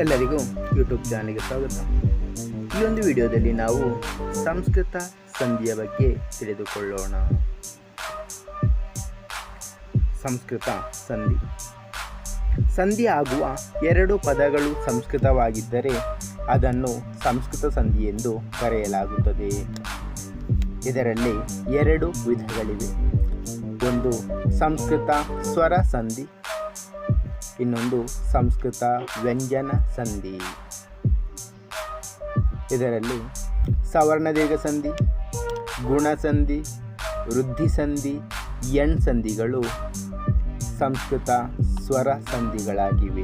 ಎಲ್ಲರಿಗೂ ಯೂಟ್ಯೂಬ್ ಚಾನಲ್ಗೆ ಸ್ವಾಗತ. ಈ ಒಂದು ವಿಡಿಯೋದಲ್ಲಿ ನಾವು ಸಂಸ್ಕೃತ ಸಂಧಿಯ ಬಗ್ಗೆ ತಿಳಿದುಕೊಳ್ಳೋಣ. ಸಂಸ್ಕೃತ ಸಂಧಿ. ಸಂಧಿ ಆಗುವ ಎರಡು ಪದಗಳು ಸಂಸ್ಕೃತವಾಗಿದ್ದರೆ ಅದನ್ನು ಸಂಸ್ಕೃತ ಸಂಧಿ ಎಂದು ಕರೆಯಲಾಗುತ್ತದೆ. ಇದರಲ್ಲಿ ಎರಡು ವಿಧಗಳಿವೆ. ಒಂದು ಸಂಸ್ಕೃತ ಸ್ವರ ಸಂಧಿ ಇನ್ನೊಂದು ಸಂಸ್ಕೃತ ವ್ಯಂಜನ ಸಂಧಿ. ಇದರಲ್ಲಿ ಸವರ್ಣ ದೀರ್ಘ ಸಂಧಿ, ಗುಣ ಸಂಧಿ, ವೃದ್ಧಿ ಸಂಧಿ, ಎಣ್ ಸಂಧಿಗಳು ಸಂಸ್ಕೃತ ಸ್ವರ ಸಂಧಿಗಳಾಗಿವೆ.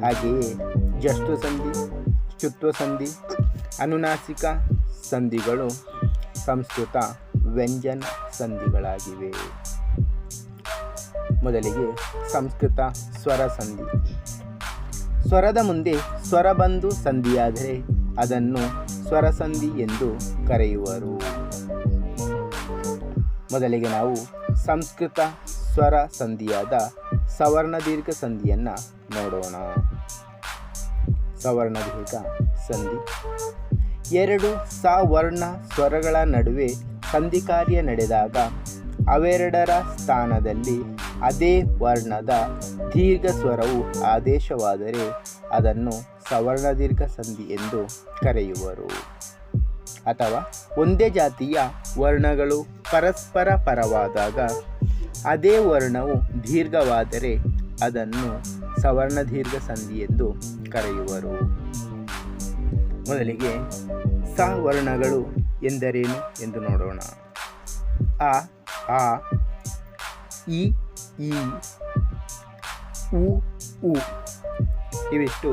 ಹಾಗೆಯೇ ಜಷ್ಟು ಸಂಧಿ ಚುತ್ವ ಸಂಧಿ, ಅನುನಾಸಿಕ ಸಂಧಿಗಳು ಸಂಸ್ಕೃತ ವ್ಯಂಜನ ಸಂಧಿಗಳಾಗಿವೆ. ಮೊದಲಿಗೆ ಸಂಸ್ಕೃತ ಸ್ವರ ಸಂಧಿ. ಸ್ವರದ ಮುಂದೆ ಸ್ವರ ಬಂದು ಸಂಧಿಯಾದರೆ ಅದನ್ನು ಸ್ವರ ಸಂಧಿ ಎಂದು ಕರೆಯುವರು. ಮೊದಲಿಗೆ ನಾವು ಸಂಸ್ಕೃತ ಸ್ವರ ಸಂಧಿಯಾದ ಸವರ್ಣ ದೀರ್ಘ ಸಂಧಿಯನ್ನು ನೋಡೋಣ. ಸವರ್ಣ ದೀರ್ಘ ಸಂಧಿ. ಎರಡು ಸವರ್ಣ ಸ್ವರಗಳ ನಡುವೆ ಸಂಧಿ ಕಾರ್ಯ ನಡೆದಾಗ ಅವೆರಡರ ಸ್ಥಾನದಲ್ಲಿ ಅದೇ ವರ್ಣದ ದೀರ್ಘ ಸ್ವರವು ಆದೇಶವಾದರೆ ಅದನ್ನು ಸವರ್ಣ ದೀರ್ಘ ಸಂಧಿ ಎಂದು ಕರೆಯುವರು. ಅಥವಾ ಒಂದೇ ಜಾತಿಯ ವರ್ಣಗಳು ಪರಸ್ಪರ ಪರವಾದಾಗ ಅದೇ ವರ್ಣವು ದೀರ್ಘವಾದರೆ ಅದನ್ನು ಸವರ್ಣ ದೀರ್ಘ ಸಂಧಿ ಎಂದು ಕರೆಯುವರು. ಮೊದಲಿಗೆ ಸವರ್ಣಗಳು ಎಂದರೇನು ಎಂದು ನೋಡೋಣ. ಆ ಆ, ಈ ಉ ಉ ಇವಿಷ್ಟು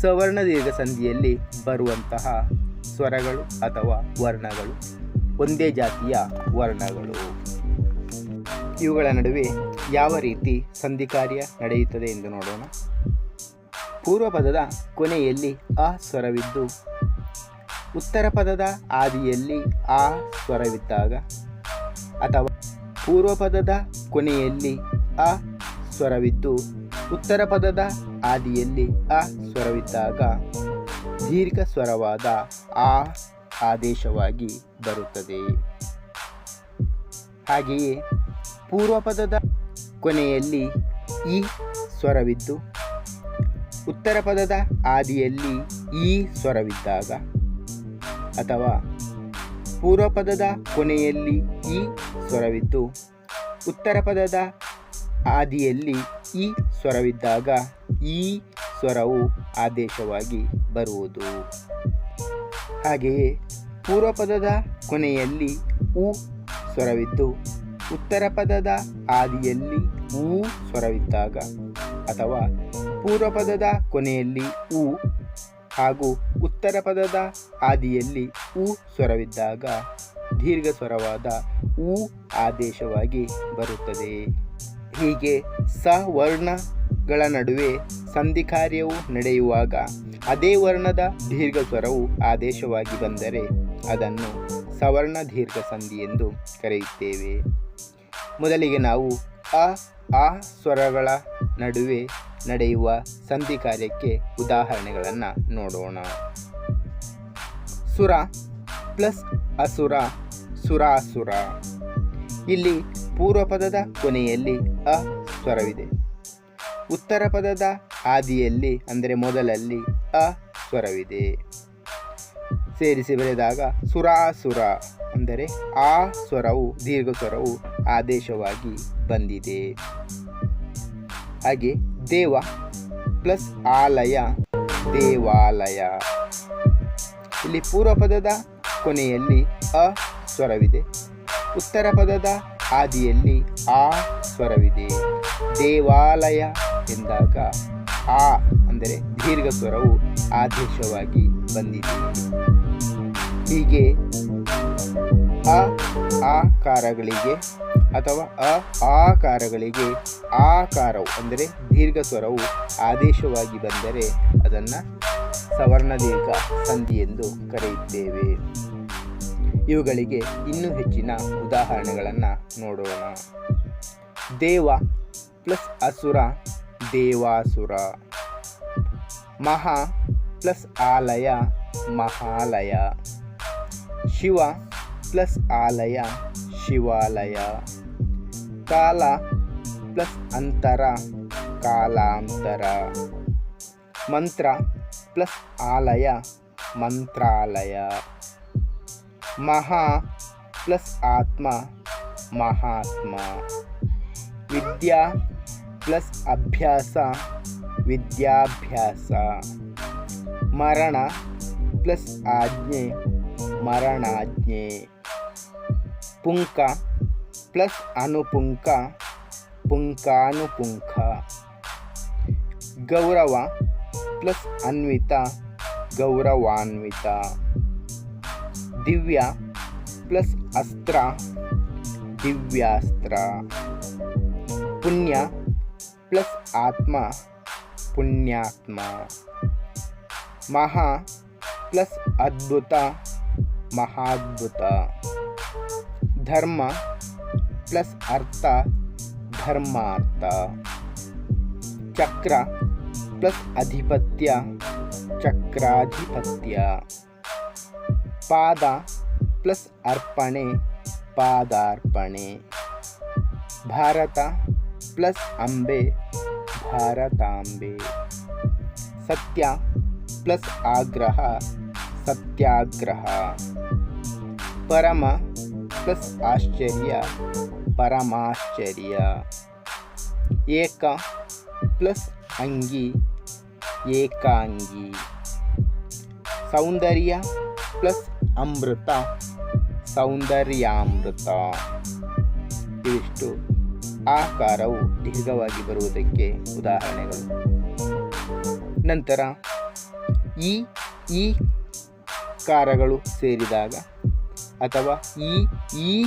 ಸವರ್ಣ ದೀರ್ಘ ಸಂಧಿಯಲ್ಲಿ ಬರುವಂತಹ ಸ್ವರಗಳು ಅಥವಾ ವರ್ಣಗಳು. ಒಂದೇ ಜಾತಿಯ ವರ್ಣಗಳು. ಇವುಗಳ ನಡುವೆ ಯಾವ ರೀತಿ ಸಂಧಿ ಕಾರ್ಯ ನಡೆಯುತ್ತದೆ ಎಂದು ನೋಡೋಣ. ಪೂರ್ವ ಪದದ ಕೊನೆಯಲ್ಲಿ ಅ ಸ್ವರವಿದ್ದು, ಉತ್ತರ ಪದದ ಆದಿಯಲ್ಲಿ ಆ ಸ್ವರವಿದ್ದಾಗ ಅಥವಾ ಪೂರ್ವ ಪದದ ಕೊನೆಯಲ್ಲಿ ಅ ಸ್ವರವಿದ್ದು ಉತ್ತರ ಪದದ ಆದಿಯಲ್ಲಿ ಅ ಸ್ವರವಿದ್ದಾಗ ದೀರ್ಘ ಸ್ವರವಾದ ಆ ಆದೇಶವಾಗಿ ಬರುತ್ತದೆ. ಹಾಗೆಯೇ ಪೂರ್ವ ಪದದ ಕೊನೆಯಲ್ಲಿ ಈ ಸ್ವರವಿದ್ದು ಉತ್ತರ ಪದದ ಆದಿಯಲ್ಲಿ ಈ ಸ್ವರವಿದ್ದಾಗ ಅಥವಾ ಪೂರ್ವ ಪದದ ಕೊನೆಯಲ್ಲಿ ಈ ಸ್ವರವಿದ್ದು ಉತ್ತರ ಪದದ ಆದಿಯಲ್ಲಿ ಈ ಸ್ವರವಿದ್ದಾಗ ಈ ಸ್ವರವು ಆದೇಶವಾಗಿ ಬರುವುದು. ಹಾಗೆಯೇ ಪೂರ್ವಪದದ ಕೊನೆಯಲ್ಲಿ ಉ ಸ್ವರವಿದ್ದು, ಉತ್ತರ ಪದದ ಆದಿಯಲ್ಲಿ ಊ ಸ್ವರವಿದ್ದಾಗ ಅಥವಾ ಪೂರ್ವಪದದ ಕೊನೆಯಲ್ಲಿ ಉ ಹಾಗೂ ಉತ್ತರ ಪದದ ಆದಿಯಲ್ಲಿ ಉ ಸ್ವರವಿದ್ದಾಗ ದೀರ್ಘ ಸ್ವರವಾದ ಉ ಆದೇಶವಾಗಿ ಬರುತ್ತದೆ. ಹೀಗೆ ಸವರ್ಣಗಳ ನಡುವೆ ಸಂಧಿ ಕಾರ್ಯವು ನಡೆಯುವಾಗ ಅದೇ ವರ್ಣದ ದೀರ್ಘ ಸ್ವರವು ಆದೇಶವಾಗಿ ಬಂದರೆ ಅದನ್ನು ಸವರ್ಣ ದೀರ್ಘ ಸಂಧಿ ಎಂದು ಕರೆಯುತ್ತೇವೆ. ಮೊದಲಿಗೆ ನಾವು ಅ, ಆ ಸ್ವರಗಳ ನಡುವೆ ನಡೆಯುವ ಸಂಧಿ ಕಾರ್ಯಕ್ಕೆ ಉದಾಹರಣೆಗಳನ್ನು ನೋಡೋಣ. ಸುರ ಪ್ಲಸ್ ಅಸುರ, ಸುರಾಸುರ. ಇಲ್ಲಿ ಪೂರ್ವ ಪದದ ಕೊನೆಯಲ್ಲಿ ಅ ಸ್ವರವಿದೆ. ಉತ್ತರ ಪದದ ಆದಿಯಲ್ಲಿ ಅಂದರೆ ಮೊದಲಲ್ಲಿ ಅ ಸ್ವರವಿದೆ. ಸೇರಿಸಿ ಬರೆದಾಗ ಸುರಾಸುರ, ಅಂದರೆ ಆ ಸ್ವರವು, ದೀರ್ಘ ಸ್ವರವು ಆದೇಶವಾಗಿ ಬಂದಿದೆ. ಹಾಗೆ ದೇವ ಪ್ಲಸ್ ಆಲಯ, ದೇವಾಲಯ. ಇಲ್ಲಿ ಪೂರ್ವ ಪದದ ಕೊನೆಯಲ್ಲಿ ಅ ಸ್ವರವಿದೆ. ಉತ್ತರ ಪದದ ಆದಿಯಲ್ಲಿ ಆ ಸ್ವರವಿದೆ. ದೇವಾಲಯ ಎಂದಾಗ ಆ ಅಂದರೆ ದೀರ್ಘ ಸ್ವರವು ಆದೇಶವಾಗಿ ಬಂದಿದೆ. ಹೀಗೆ ಅ, ಆಕಾರಗಳಿಗೆ ಅಥವಾ ಅ, ಆಕಾರಗಳಿಗೆ ಆಕಾರವು ಅಂದರೆ ದೀರ್ಘ ಸ್ವರವು ಆದೇಶವಾಗಿ ಬಂದರೆ ಅದನ್ನು ಸವರ್ಣ ದೀರ್ಘ ಸಂಧಿ ಎಂದು ಕರೆಯುತ್ತೇವೆ. ಇವುಗಳಿಗೆ ಇನ್ನೂ ಹೆಚ್ಚಿನ ಉದಾಹರಣೆಗಳನ್ನು ನೋಡೋಣ. ದೇವ ಪ್ಲಸ್ ಅಸುರ, ದೇವಾಸುರ. ಮಹಾ ಪ್ಲಸ್ ಆಲಯ, ಮಹಾಲಯ. ಶಿವ ಪ್ಲಸ್ ಆಲಯ, ಶಿವಾಲಯ. ಕಾಲ ಪ್ಲಸ್ ಅಂತರ, ಕಾಲಾಂತರ. ಮಂತ್ರ ಪ್ಲಸ್ ಆಲಯ, ಮಂತ್ರಾಲಯ. महा प्लस आत्मा, महात्मा। विद्या प्लस अभ्यास, विद्याभ्यास। मरण प्लस आज्ञे, मरणाज्ञे। पुंक प्लस अनुपुंक पुंकानुपुंक गौरव प्लस अन्विता, गौरवान्विता। दिव्या प्लस अस्त्रा। दिव्यास्त्रा। पुण्य प्लस आत्मा। पुण्यात्मा। महा प्लस अद्भुत। महाद्भुत। धर्म प्लस अर्थ धर्मार्थ चक्र प्लस अधिपत्य। चक्राधिपत्य। पाद प्लस अर्पणे पादार्पणे भारत प्लस अंबे भारतांबे सत्य प्लस आग्रह सत्याग्रह परम प्लस आश्चर्य परमाश्चर्य एक प्लस अंगी एकांगी सौंदर्य प्लस ಅಮೃತ, ಸೌಂದರ್ಯಾಮೃತ. ಇವಿಷ್ಟು ಆಕಾರವು ದೀರ್ಘವಾಗಿ ಬರುವುದಕ್ಕೆ ಉದಾಹರಣೆಗಳು. ನಂತರ, ಈ ಈ ಕಾರಗಳು ಸೇರಿದಾಗ ಅಥವಾ ಈ ಈ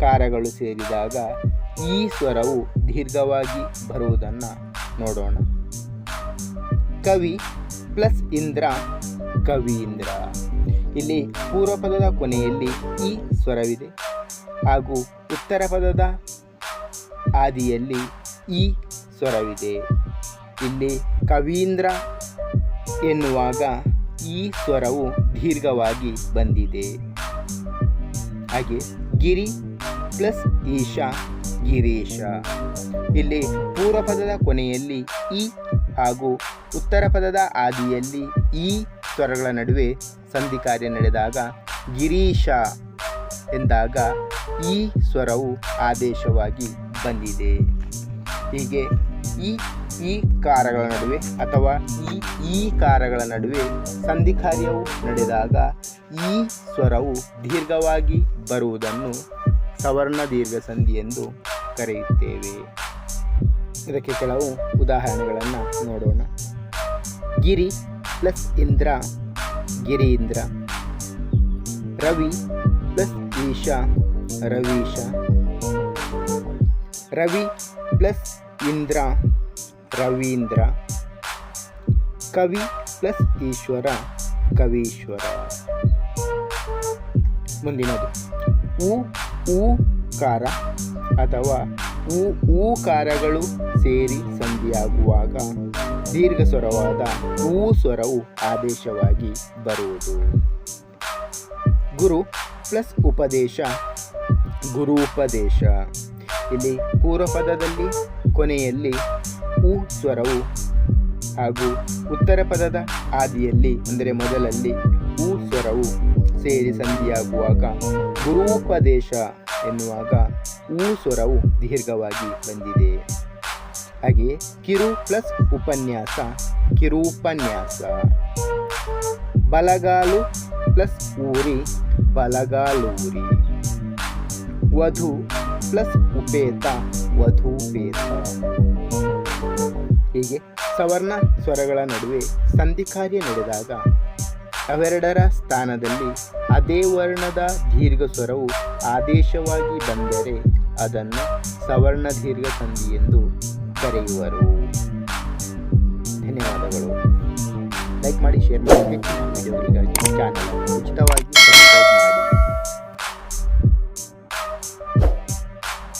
ಕಾರಗಳು ಸೇರಿದಾಗ ಈ ಸ್ವರವು ದೀರ್ಘವಾಗಿ ಬರುವುದನ್ನು ನೋಡೋಣ. ಕವಿ ಪ್ಲಸ್ ಇಂದ್ರ, ಕವೀಂದ್ರ. ಇಲ್ಲಿ ಪೂರ್ವ ಪದದ ಕೊನೆಯಲ್ಲಿ ಈ ಸ್ವರವಿದೆ ಹಾಗೂ ಉತ್ತರ ಪದದ ಆದಿಯಲ್ಲಿ ಈ ಸ್ವರವಿದೆ. ಇಲ್ಲಿ ಕವೀಂದ್ರ ಎನ್ನುವಾಗ ಈ ಸ್ವರವು ದೀರ್ಘವಾಗಿ ಬಂದಿದೆ. ಹಾಗೆ ಗಿರಿ ಪ್ಲಸ್ ಈಶಾ, ಗಿರೀಶ. ಇಲ್ಲಿ ಪೂರ್ವ ಪದದ ಕೊನೆಯಲ್ಲಿ ಇ ಹಾಗೂ ಉತ್ತರ ಪದದ ಆದಿಯಲ್ಲಿ ಈ ಸ್ವರಗಳ ನಡುವೆ ಸಂಧಿ ಕಾರ್ಯ ನಡೆದಾಗ ಗಿರೀಶ ಎಂದಾಗ ಈ ಸ್ವರವು ಆದೇಶವಾಗಿ ಬಂದಿದೆ. ಹೀಗೆ ಈ ಈ ಕಾರಗಳ ನಡುವೆ ಅಥವಾ ಈ ಈ ಕಾರಗಳ ನಡುವೆ ಸಂಧಿ ಕಾರ್ಯವು ನಡೆದಾಗ ಈ ಸ್ವರವು ದೀರ್ಘವಾಗಿ ಬರುವುದನ್ನು ಸವರ್ಣ ದೀರ್ಘ ಸಂಧಿ ಎಂದು ಕರೆಯುತ್ತೇವೆ. ಇದಕ್ಕೆ ಕೆಲವು ಉದಾಹರಣೆಗಳನ್ನು ನೋಡೋಣ. ಗಿರಿ ಪ್ಲಸ್ ಇಂದ್ರ ಗಿರೀಂದ್ರ ರವಿ ಪ್ಲಸ್ ಈಶಾ ರವೀಶ ರವಿ ಪ್ಲಸ್ ಇಂದ್ರ ರವೀಂದ್ರ ಕವಿ ಪ್ಲಸ್ ಈಶ್ವರ ಕವೀಶ್ವರ ಮುಂದಿನದು. ಉ, ಕಾರ ಅಥವಾ ಉ ಊಕಾರಗಳು ಸೇರಿ ಸಂಧಿಯಾಗುವಾಗ ದೀರ್ಘ ಸ್ವರವಾದ ಊ ಸ್ವರವು ಆದೇಶವಾಗಿ ಬರುವುದು. ಗುರು ಪ್ಲಸ್ ಉಪದೇಶ ಗುರೂಪದೇಶ ಇಲ್ಲಿ ಪೂರ್ವ ಪದದಲ್ಲಿ ಕೊನೆಯಲ್ಲಿ ಊ ಸ್ವರವು ಹಾಗೂ ಉತ್ತರ ಪದದ ಆದಿಯಲ್ಲಿ ಅಂದರೆ ಮೊದಲಲ್ಲಿ ಊ ಸ್ವರವು ಸೇರಿ ಸಂಧಿಯಾಗುವಾಗ ಗುರೂಪದೇಶ ಎನ್ನುವಾಗ ಊ ಸ್ವರವು ದೀರ್ಘವಾಗಿ ಬಂದಿದೆ. ಹಾಗೆಯೇ ಕಿರು ಪ್ಲಸ್ ಉಪನ್ಯಾಸ, ಕಿರುಪನ್ಯಾಸ. ಬಲಗಾಲು ಪ್ಲಸ್ ಊರಿ, ಬಲಗಾಲೂರಿ. ವಧು ಪ್ಲಸ್ ಉಪೇತ ವಧುಪೇತ ಹೀಗೆ ಸವರ್ಣ ಸ್ವರಗಳ ನಡುವೆ ಸಂಧಿ ಕಾರ್ಯ ನಡೆದಾಗ ಅವೆರಡರ ಸ್ಥಾನದಲ್ಲಿ ಅದೇ ವರ್ಣದ ದೀರ್ಘ ಸ್ವರವು ಆದೇಶವಾಗಿ ಬಂದರೆ ಅದನ್ನು ಸವರ್ಣ ದೀರ್ಘ ಸಂಧಿ ಎಂದು ಕರೆಯುವರು. ಧನ್ಯವಾದಗಳು. ಲೈಕ್ ಮಾಡಿ, ಶೇರ್ ಮಾಡಿ ಹೆಚ್ಚಿನ ವಿಡಿಯೋಗಳಿಗಾಗಿ ಚಾನಲ್ ಉಚಿತವಾಗಿ